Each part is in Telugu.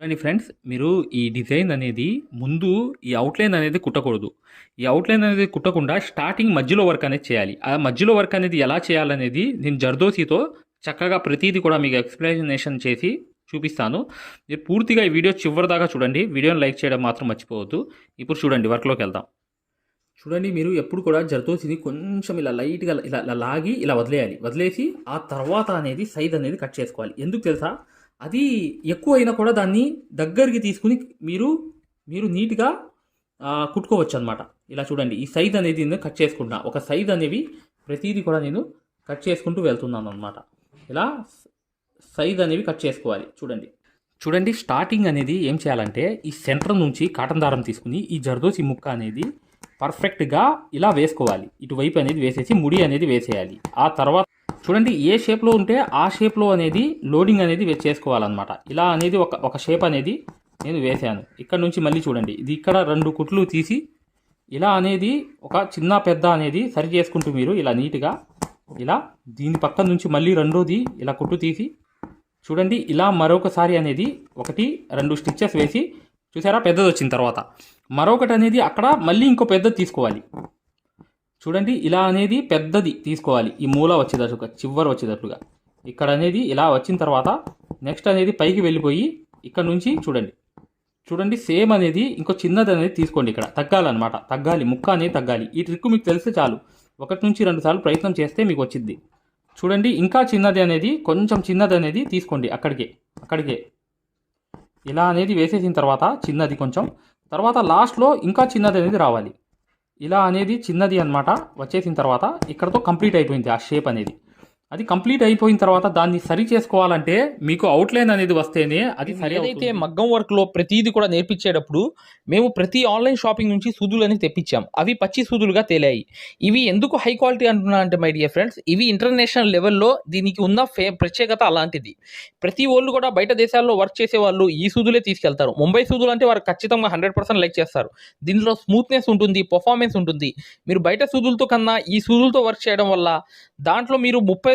చూడండి ఫ్రెండ్స్ మీరు ఈ డిజైన్ అనేది ముందు ఈ అవుట్లైన్ అనేది కుట్టకూడదు. ఈ అవుట్లైన్ అనేది కుట్టకుండా స్టార్టింగ్ మధ్యలో వర్క్ అనేది చేయాలి. ఆ మధ్యలో వర్క్ అనేది ఎలా చేయాలనేది నేను జర్దోసితో చక్కగా ప్రతిదీ కూడా మీకు ఎక్స్ప్లెనేషన్ చేసి చూపిస్తాను. మీరు పూర్తిగా ఈ వీడియో చివరి దాకా చూడండి. వీడియోని లైక్ చేయడం మాత్రం మర్చిపోవద్దు. ఇప్పుడు చూడండి వర్క్లోకి వెళ్దాం. చూడండి మీరు ఎప్పుడు కూడా జరదోసిని కొంచెం ఇలా లైట్గా ఇలా లాగి ఇలా వదిలేయాలి. వదిలేసి ఆ తర్వాత అనేది సైజ్ అనేది కట్ చేసుకోవాలి. ఎందుకు తెలుసా? అది ఎక్కువ అయినా కూడా దాన్ని దగ్గరికి తీసుకుని మీరు మీరు నీట్గా కుట్టుకోవచ్చు అనమాట ఇలా చూడండి ఈ సైజ్ అనేది నేను కట్ చేసుకుంటున్నా. ఒక సైజ్ అనేవి ప్రతిదీ కూడా నేను కట్ చేసుకుంటూ వెళ్తున్నాను అనమాట ఇలా సైజ్ అనేవి కట్ చేసుకోవాలి. చూడండి. చూడండి స్టార్టింగ్ అనేది ఏం చేయాలంటే ఈ సెంటర్ నుంచి కాటన్ దారం తీసుకుని ఈ జర్దోసి ముక్క అనేది పర్ఫెక్ట్గా ఇలా వేసుకోవాలి. ఇటువైపు అనేది వేసేసి ముడి అనేది వేసేయాలి. ఆ తర్వాత చూడండి ఏ షేప్లో ఉంటే ఆ షేప్లో అనేది లోడింగ్ అనేది చేసుకోవాలన్నమాట. ఇలా అనేది ఒక ఒక షేప్ అనేది నేను వేసాను. ఇక్కడ నుంచి మళ్ళీ చూడండి. ఇది ఇక్కడ రెండు కుట్లు తీసి ఇలా అనేది ఒక చిన్న పెద్ద అనేది సరి చేసుకుంటూ మీరు ఇలా నీట్గా ఇలా దీని పక్క నుంచి మళ్ళీ రెండోది ఇలా కుట్టు తీసి చూడండి ఇలా మరొకసారి అనేది ఒకటి రెండు స్టిచ్చెస్ వేసి చూసారా పెద్దది వచ్చిన తర్వాత. మరొకటి అనేది అక్కడ మళ్ళీ ఇంకో పెద్దది తీసుకోవాలి. చూడండి ఇలా అనేది పెద్దది తీసుకోవాలి. ఈ మూల వచ్చేటట్లుగా చివరి వచ్చేటట్లుగా ఇక్కడ అనేది ఇలా వచ్చిన తర్వాత నెక్స్ట్ అనేది పైకి వెళ్ళిపోయి ఇక్కడ నుంచి చూడండి. చూడండి సేమ్ అనేది ఇంకో చిన్నది అనేది తీసుకోండి ఇక్కడ. తగ్గాలన్నమాట. తగ్గాలి ముక్క అనేది తగ్గాలి. ఈ ట్రిక్ మీకు తెలిస్తే చాలు. ఒకటి నుంచి రెండు సార్లు ప్రయత్నం చేస్తే మీకు వచ్చింది చూడండి ఇంకా చిన్నది అనేది కొంచెం చిన్నది అనేది తీసుకోండి అక్కడికే అక్కడికే. ఇలా అనేది వేసేసిన తర్వాత చిన్నది కొంచెం. తర్వాత లాస్ట్లో ఇంకా చిన్నది అనేది రావాలి. ఇలా అనేది చిన్నది అన్నమాట. వచ్చేసిన తర్వాత ఇక్కడతో కంప్లీట్ అయిపోయింది ఆ షేప్ అనేది. అది కంప్లీట్ అయిపోయిన తర్వాత దాన్ని సరి చేసుకోవాలంటే మీకు అవుట్లైన్ అనేది వస్తేనే అది సరి అవుతుంది. మగ్గం వర్క్లో ప్రతిదీ కూడా నేర్పించేటప్పుడు మేము ప్రతి ఆన్లైన్ షాపింగ్ నుంచి సూదులు అనేది తెప్పించాం. అవి పచ్చి సూదులుగా తేలాయి. ఇవి ఎందుకు హై క్వాలిటీ అంటున్నా అంటే మై డియర్ ఫ్రెండ్స్ ఇవి ఇంటర్నేషనల్ లెవెల్లో దీనికి ఉన్న ఫే ప్రత్యేకత అలాంటిది. ప్రతి వాళ్ళు కూడా బయట దేశాల్లో వర్క్ చేసే వాళ్ళు ఈ సూదులే తీసుకెళ్తారు. ముంబై సూదులు అంటే వారు ఖచ్చితంగా హండ్రెడ్ పర్సెంట్ లైక్ చేస్తారు. దీనిలో స్మూత్నెస్ ఉంటుంది పర్ఫార్మెన్స్ ఉంటుంది. మీరు బయట సూదులతో కన్నా ఈ సూదులతో వర్క్ చేయడం వల్ల దాంట్లో మీరు ముప్పై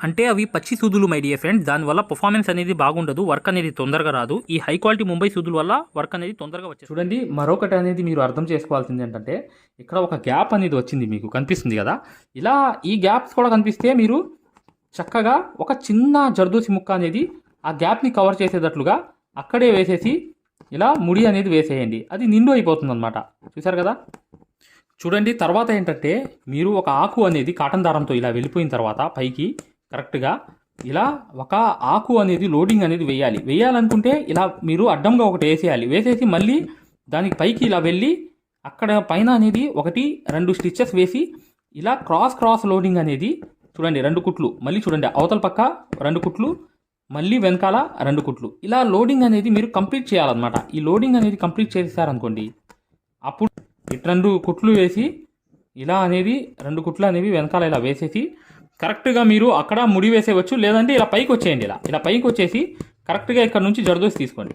అంటే అవి పచ్చి సూదులు మై డియర్ ఫ్రెండ్స్ దానివల్ల పర్ఫార్మెన్స్ అనేది బాగుండదు వర్క్ అనేది తొందరగా రాదు. ఈ హై క్వాలిటీ ముంబై సూదుల వల్ల వర్క్ అనేది తొందరగా వచ్చింది చూడండి మరొకటి అనేది మీరు అర్థం చేసుకోవాల్సింది ఏంటంటే ఇక్కడ ఒక గ్యాప్ అనేది వచ్చింది మీకు కనిపిస్తుంది కదా? ఇలా ఈ గ్యాప్స్ కూడా కనిపిస్తే మీరు చక్కగా ఒక చిన్న జర్దూసి ముక్క అనేది ఆ గ్యాప్ని కవర్ చేసేటట్లుగా అక్కడే వేసేసి ఇలా ముడి అనేది వేసేయండి. అది నిండు అయిపోతుంది అనమాట చూసారు కదా? చూడండి తర్వాత ఏంటంటే మీరు ఒక ఆకు అనేది కాటన్ దారంతో ఇలా వెళ్ళిపోయిన తర్వాత పైకి కరెక్ట్గా. ఇలా ఒక ఆకు అనేది లోడింగ్ అనేది వేయాలి. వేయాలనుకుంటే ఇలా మీరు అడ్డంగా ఒకటి వేసేయాలి. వేసేసి మళ్ళీ దానికి పైకి ఇలా వెళ్ళి అక్కడ పైన అనేది ఒకటి రెండు స్టిచ్చెస్ వేసి ఇలా క్రాస్ క్రాస్ లోడింగ్ అనేది చూడండి రెండు కుట్లు. మళ్ళీ చూడండి అవతల పక్క రెండు కుట్లు మళ్ళీ వెనకాల రెండు కుట్లు. ఇలా లోడింగ్ అనేది మీరు కంప్లీట్ చేయాలన్నమాట. ఈ లోడింగ్ అనేది కంప్లీట్ చేశారనుకోండి అప్పుడు ఇటు రెండు కుట్లు వేసి ఇలా అనేది రెండు కుట్లు అనేవి వెనకాల ఇలా వేసేసి కరెక్ట్గా మీరు అక్కడ ముడి వేసేయవచ్చు లేదంటే ఇలా పైకి వచ్చేయండి ఇలా. ఇలా పైకి వచ్చేసి కరెక్ట్గా ఇక్కడ నుంచి జరదోసి తీసుకోండి.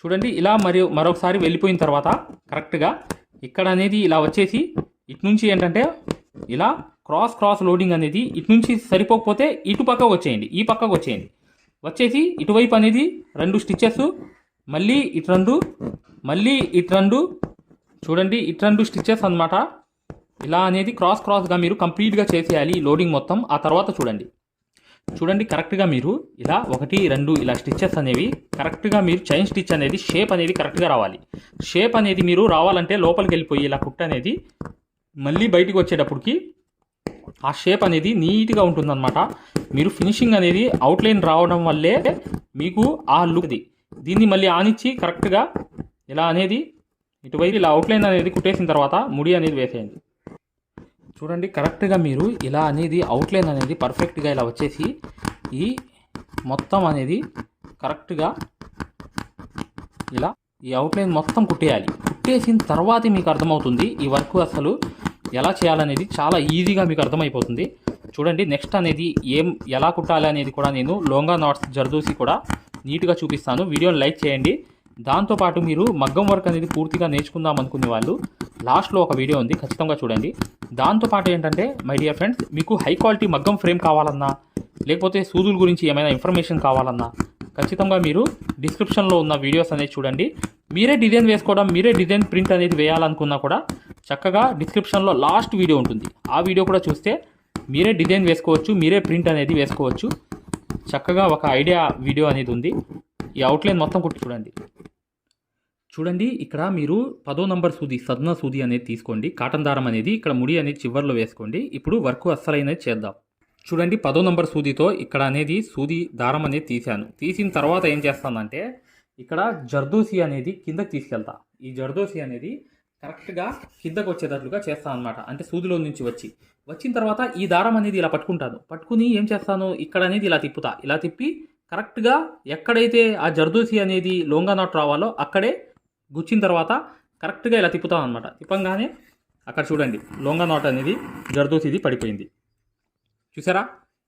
చూడండి ఇలా మరియు మరొకసారి వెళ్ళిపోయిన తర్వాత కరెక్ట్గా ఇక్కడ అనేది ఇలా వచ్చేసి ఇటు నుంచి ఏంటంటే ఇలా క్రాస్ క్రాస్ లోడింగ్ అనేది ఇటు నుంచి సరిపోకపోతే ఇటు పక్కకు వచ్చేయండి ఈ పక్కకు వచ్చేయండి. వచ్చేసి ఇటువైపు అనేది రెండు స్టిచ్చెస్ మళ్ళీ ఇటు రెండు మళ్ళీ ఇటు రెండు చూడండి ఇటు రెండు స్టిచ్చెస్ అన్నమాట. ఇలా అనేది క్రాస్ క్రాస్గా మీరు కంప్లీట్గా చేసేయాలి ఈ లోడింగ్ మొత్తం. ఆ తర్వాత చూడండి. చూడండి కరెక్ట్గా మీరు ఇలా ఒకటి రెండు ఇలా స్టిచ్చెస్ అనేవి కరెక్ట్గా మీరు చైన్ స్టిచ్ అనేది షేప్ అనేది కరెక్ట్గా రావాలి. షేప్ అనేది మీరు రావాలంటే లోపలికి వెళ్ళిపోయి ఇలా కుట్ అనేది మళ్ళీ బయటికి వచ్చేటప్పటికి ఆ షేప్ అనేది నీట్గా ఉంటుందన్నమాట. మీరు ఫినిషింగ్ అనేది అవుట్లైన్ రావడం వల్లే మీకు ఆ లుక్ది దీన్ని మళ్ళీ ఆనిచ్చి కరెక్ట్గా ఇలా అనేది ఇటువైపు ఇలా అవుట్లైన్ అనేది కుట్టేసిన తర్వాత ముడి అనేది వేసేయండి. చూడండి కరెక్ట్గా మీరు ఇలా అనేది అవుట్లైన్ అనేది పర్ఫెక్ట్గా ఇలా వచ్చేసి ఈ మొత్తం అనేది కరెక్ట్గా ఇలా ఈ అవుట్లైన్ మొత్తం కుట్టేయాలి. కుట్టేసిన తర్వాతే మీకు అర్థమవుతుంది ఈ వర్క్ అసలు ఎలా చేయాలనేది చాలా ఈజీగా మీకు అర్థమైపోతుంది. చూడండి నెక్స్ట్ అనేది ఏం ఎలా కుట్టాలి అనేది కూడా నేను లోంగా నాట్స్ జర్దూసి కూడా నీట్గా చూపిస్తాను. వీడియోని లైక్ చేయండి. దాంతోపాటు మీరు మగ్గం వర్క్ అనేది పూర్తిగా నేర్చుకుందాం అనుకునే వాళ్ళు లాస్ట్లో ఒక వీడియో ఉంది ఖచ్చితంగా చూడండి. దాంతోపాటు ఏంటంటే మై డియర్ ఫ్రెండ్స్ మీకు హై క్వాలిటీ మగ్గం ఫ్రేమ్ కావాలన్నా లేకపోతే సూదుల గురించి ఏమైనా ఇన్ఫర్మేషన్ కావాలన్నా ఖచ్చితంగా మీరు డిస్క్రిప్షన్లో ఉన్న వీడియోస్ అనేది చూడండి. మీరే డిజైన్ వేసుకోవడం మీరే డిజైన్ ప్రింట్ అనేది వేయాలనుకున్నా కూడా చక్కగా డిస్క్రిప్షన్లో లాస్ట్ వీడియో ఉంటుంది. ఆ వీడియో కూడా చూస్తే మీరే డిజైన్ వేసుకోవచ్చు మీరే ప్రింట్ అనేది వేసుకోవచ్చు. చక్కగా ఒక ఐడియా వీడియో అనేది ఉంది. ఈ అవుట్లైన్ మొత్తం కుట్టి చూడండి. చూడండి ఇక్కడ మీరు పదో నంబర్ సూది సద్న సూది అనేది తీసుకోండి. కాటన్ దారం అనేది ఇక్కడ ముడి అనేది చివర్లో వేసుకోండి. ఇప్పుడు వర్క్ అస్సలైనది చేద్దాం. చూడండి పదో నంబర్ సూదితో ఇక్కడ అనేది సూది దారం అనేది తీశాను. తీసిన తర్వాత ఏం చేస్తానంటే ఇక్కడ జర్దోసి అనేది కిందకి తీసుకెళ్తా. ఈ జర్దోసి అనేది కరెక్ట్గా కిందకు వచ్చేటట్లుగా చేస్తాను అనమాట అంటే సూదిలో నుంచి వచ్చి. వచ్చిన తర్వాత ఈ దారం అనేది ఇలా పట్టుకుంటాను. పట్టుకుని ఏం చేస్తాను? ఇక్కడ అనేది ఇలా తిప్పుతా. ఇలా తిప్పి కరెక్ట్గా ఎక్కడైతే ఆ జర్దోసి అనేది లోంగా నాట్ రావాలో అక్కడే గుచ్చిన తర్వాత కరెక్ట్గా ఇలా తిప్పుతాం అనమాట తిప్పంగానే అక్కడ చూడండి లొంగ నాట్ అనేది జర్దోసిది పడిపోయింది. చూసారా?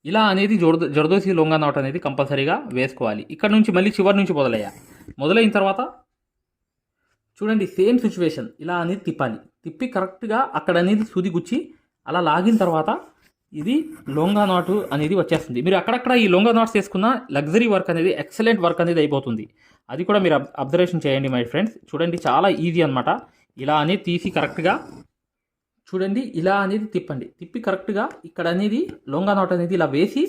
ఇలా అనేది జొర్ద జర్దోసి లొంగా నాట్ అనేది కంపల్సరీగా వేసుకోవాలి. ఇక్కడ నుంచి మళ్ళీ చివరి నుంచి మొదలయ్యా. మొదలైన తర్వాత చూడండి సేమ్ సిచ్యువేషన్. ఇలా అనేది తిప్పాలి. తిప్పి కరెక్ట్గా అక్కడ అనేది సూది గుచ్చి అలా లాగిన తర్వాత ఇది లొంగా నాటు అనేది వచ్చేస్తుంది. మీరు అక్కడక్కడ ఈ లొంగా నాట్స్ వేసుకున్న లగ్జరీ వర్క్ అనేది ఎక్సలెంట్ వర్క్ అనేది అయిపోతుంది. అది కూడా మీరు అబ్జర్వేషన్ చేయండి మై ఫ్రెండ్స్ చూడండి చాలా ఈజీ అనమాట ఇలా అనేది తీసి కరెక్ట్గా చూడండి ఇలా అనేది తిప్పండి. తిప్పి కరెక్ట్గా ఇక్కడ అనేది లొంగా నాట్ అనేది ఇలా వేసి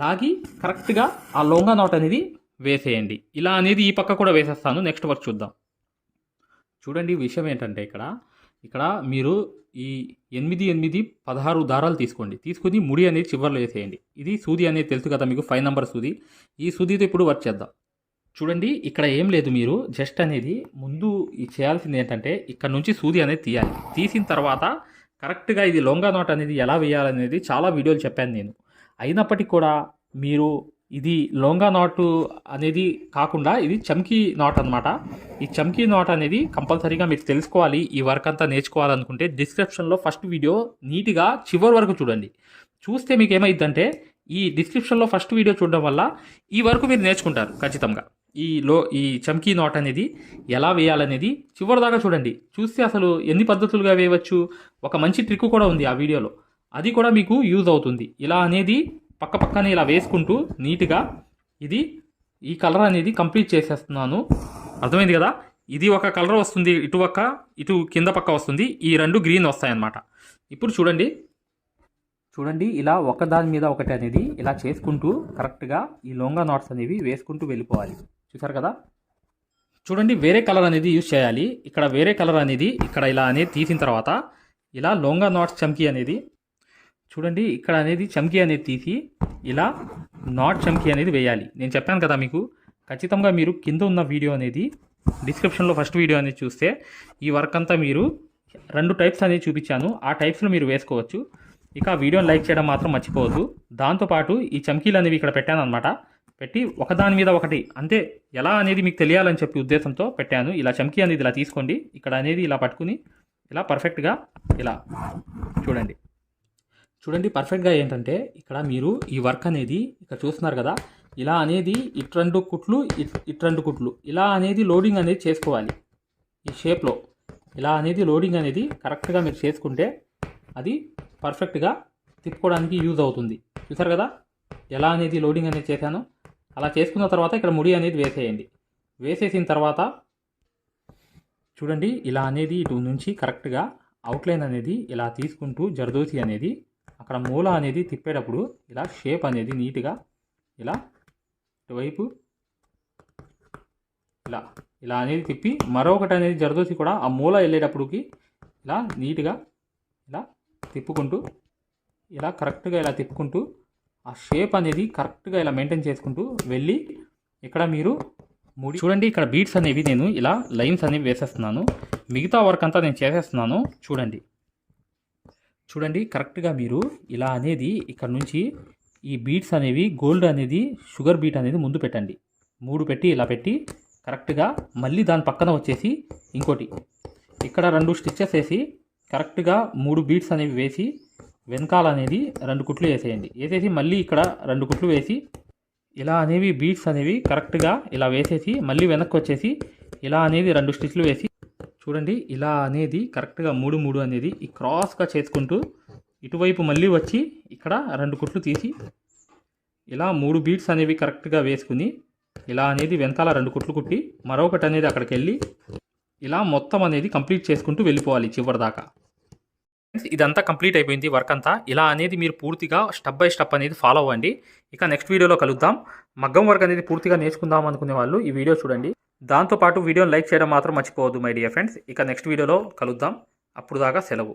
లాగి కరెక్ట్గా ఆ లొంగా నాట్ అనేది వేసేయండి. ఇలా అనేది ఈ పక్క కూడా వేసేస్తాను. నెక్స్ట్ వర్క్ చూద్దాం. చూడండి విషయం ఏంటంటే ఇక్కడ ఇక్కడ మీరు ఈ ఎనిమిది ఎనిమిది పదహారు దారాలు తీసుకోండి. తీసుకుని ముడి అనేది చివర్లో వేసేయండి. ఇది సూది అనేది తెలుసు కదా మీకు ఫైవ్ నెంబర్ సూది. ఈ సూదితో ఇప్పుడు వర్క్ చేద్దాం. చూడండి ఇక్కడ ఏం లేదు మీరు. జస్ట్ అనేది ముందు చేయాల్సింది ఏంటంటే ఇక్కడ నుంచి సూది అనేది తీయాలి. తీసిన తర్వాత కరెక్ట్గా ఇది లొంగా నాట్ అనేది ఎలా వేయాలనేది చాలా వీడియోలు చెప్పాను నేను. అయినప్పటికీ కూడా మీరు ఇది లొంగా నాటు అనేది కాకుండా ఇది చమ్కీ నాట్ అన్నమాట. ఈ చమ్కీ నాట్ అనేది కంపల్సరీగా మీరు తెలుసుకోవాలి ఈ వర్క్ అంతా నేర్చుకోవాలనుకుంటే డిస్క్రిప్షన్లో ఫస్ట్ వీడియో నీట్గా చివరి వరకు చూడండి. చూస్తే మీకు ఏమైందంటే ఈ డిస్క్రిప్షన్లో ఫస్ట్ వీడియో చూడడం వల్ల ఈ వరకు మీరు నేర్చుకుంటారు ఖచ్చితంగా. ఈ లో ఈ చమ్కీ నాట్ అనేది ఎలా వేయాలనేది చివరిదాకా చూడండి. చూస్తే అసలు ఎన్ని పద్ధతులుగా వేయవచ్చు? ఒక మంచి ట్రిక్ కూడా ఉంది ఆ వీడియోలో. అది కూడా మీకు యూజ్ అవుతుంది. ఇలా అనేది పక్క పక్కనే ఇలా వేసుకుంటూ నీట్గా ఇది ఈ కలర్ అనేది కంప్లీట్ చేసేస్తున్నాను. అర్థమైంది కదా? ఇది ఒక కలర్ వస్తుంది ఇటు పక్క ఇటు కింద పక్క వస్తుంది. ఈ రెండు గ్రీన్ వస్తాయన్నమాట. ఇప్పుడు చూడండి. చూడండి ఇలా ఒకదాని మీద ఒకటి అనేది ఇలా చేసుకుంటూ కరెక్ట్గా ఈ లొంగా నాట్స్ అనేవి వేసుకుంటూ వెళ్ళిపోవాలి. చూసారు కదా? చూడండి వేరే కలర్ అనేది యూజ్ చేయాలి. ఇక్కడ వేరే కలర్ అనేది ఇక్కడ ఇలా అనేది తీసిన తర్వాత ఇలా లొంగా నాట్స్ చమ్కీ అనేది చూడండి ఇక్కడ అనేది చమ్కీ అనేది తీసి ఇలా నాట్ చమ్కీ అనేది వేయాలి. నేను చెప్పాను కదా మీకు ఖచ్చితంగా మీరు కింద ఉన్న వీడియో అనేది డిస్క్రిప్షన్లో ఫస్ట్ వీడియో అనేది చూస్తే ఈ వర్క్ అంతా మీరు రెండు టైప్స్ అనేది చూపించాను. ఆ టైప్స్లో మీరు వేసుకోవచ్చు. ఇక వీడియోని లైక్ చేయడం మాత్రం మర్చిపోవద్దు. దాంతోపాటు ఈ చమ్కీలు అనేవి ఇక్కడ పెట్టాను అనమాట పెట్టి ఒకదాని మీద ఒకటి అంటే ఎలా అనేది మీకు తెలియాలని చెప్పి ఉద్దేశంతో పెట్టాను. ఇలా చమ్కీ అనేది ఇలా తీసుకోండి. ఇక్కడ అనేది ఇలా పట్టుకుని ఇలా పర్ఫెక్ట్గా ఇలా చూడండి. చూడండి పర్ఫెక్ట్గా ఏంటంటే ఇక్కడ మీరు ఈ వర్క్ అనేది ఇక్కడ చూస్తున్నారు కదా ఇలా అనేది ఇటు రెండు కుట్లు ఇట్- ఇటు రెండు కుట్లు. ఇలా అనేది లోడింగ్ అనేది చేసుకోవాలి ఈ షేప్లో ఇలా అనేది లోడింగ్ అనేది కరెక్ట్గా మీరు చేసుకుంటే అది పర్ఫెక్ట్గా తిప్పుకోవడానికి యూజ్ అవుతుంది. చూసారు కదా? ఎలా అనేది లోడింగ్ అనేది చేశాను? అలా చేసుకున్న తర్వాత ఇక్కడ ముడి అనేది వేసేయండి. వేసేసిన తర్వాత చూడండి ఇలా అనేది ఇటు నుంచి కరెక్ట్గా అవుట్లైన్ అనేది ఇలా తీసుకుంటూ జరదోసి అనేది అక్కడ మూల అనేది తిప్పేటప్పుడు ఇలా షేప్ అనేది నీట్గా ఇలా ఇటువైపు ఇలా ఇలా అనేది తిప్పి మరొకటి అనేది జరదోసి కూడా ఆ మూల వెళ్ళేటప్పటికి ఇలా నీట్గా ఇలా తిప్పుకుంటూ ఇలా కరెక్ట్గా ఇలా తిప్పుకుంటూ ఆ షేప్ అనేది కరెక్ట్గా ఇలా మెయింటైన్ చేసుకుంటూ వెళ్ళి ఇక్కడ మీరు ముడి చూడండి ఇక్కడ బీట్స్ అనేవి నేను ఇలా లైన్స్ అనేవి వేసేస్తున్నాను. మిగతా వర్క్ అంతా నేను చేసేస్తున్నాను. చూడండి. చూడండి కరెక్ట్గా మీరు ఇలా అనేది ఇక్కడ నుంచి ఈ బీట్స్ అనేవి గోల్డ్ అనేది షుగర్ బీట్ అనేది ముందు పెట్టండి. మూడు పెట్టి ఇలా పెట్టి కరెక్ట్గా మళ్ళీ దాని పక్కన వచ్చేసి ఇంకోటి. ఇక్కడ రెండు స్టిచ్చెస్ వేసి కరెక్ట్గా మూడు బీట్స్ అనేవి వేసి వెనకాల అనేది రెండు కుట్లు వేసేయండి. వేసేసి మళ్ళీ ఇక్కడ రెండు కుట్లు వేసి ఇలా అనేవి బీట్స్ అనేవి కరెక్ట్గా ఇలా వేసేసి మళ్ళీ వెనక్కి వచ్చేసి ఇలా అనేది రెండు స్టిచ్లు వేసి చూడండి ఇలా అనేది కరెక్ట్గా మూడు మూడు అనేది ఈ క్రాస్గా చేసుకుంటూ ఇటువైపు మళ్ళీ వచ్చి ఇక్కడ రెండు కుట్లు తీసి ఇలా మూడు బీట్స్ అనేవి కరెక్ట్గా వేసుకుని ఇలా అనేది వెనకాల రెండు కుట్లు కుట్టి మరొకటి అనేది అక్కడికి వెళ్ళి ఇలా మొత్తం అనేది కంప్లీట్ చేసుకుంటూ వెళ్ళిపోవాలి చివరి దాకా ఇదంతా కంప్లీట్ అయిపోయింది వర్క్ అంతా. ఇలా అనేది మీరు పూర్తిగా స్టెప్ బై స్టెప్ అనేది ఫాలో అవ్వండి. ఇక నెక్స్ట్ వీడియోలో కలుద్దాం. మగ్గం వర్క్ అనేది పూర్తిగా నేర్చుకుందాం అనుకునే వాళ్ళు ఈ వీడియో చూడండి. దాంతోపాటు వీడియోని లైక్ చేయడం మాత్రం మర్చిపోవద్దు మై డియర్ ఫ్రెండ్స్ ఇక నెక్స్ట్ వీడియోలో కలుద్దాం. అప్పుడు దాకా సెలవు.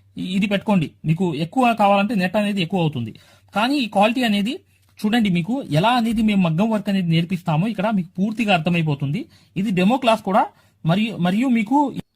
ఇది పెట్టుకోండి. మీకు ఎక్కువ కావాలంటే నెట్ అనేది ఎక్కువ అవుతుంది. కానీ ఈ క్వాలిటీ అనేది చూడండి మీకు ఎలా అనేది మేము మగ్గం వర్క్ అనేది నేర్పిస్తామో ఇక్కడ మీకు పూర్తిగా అర్థమైపోతుంది. ఇది డెమో క్లాస్ కూడా. మరియు మరియు మీకు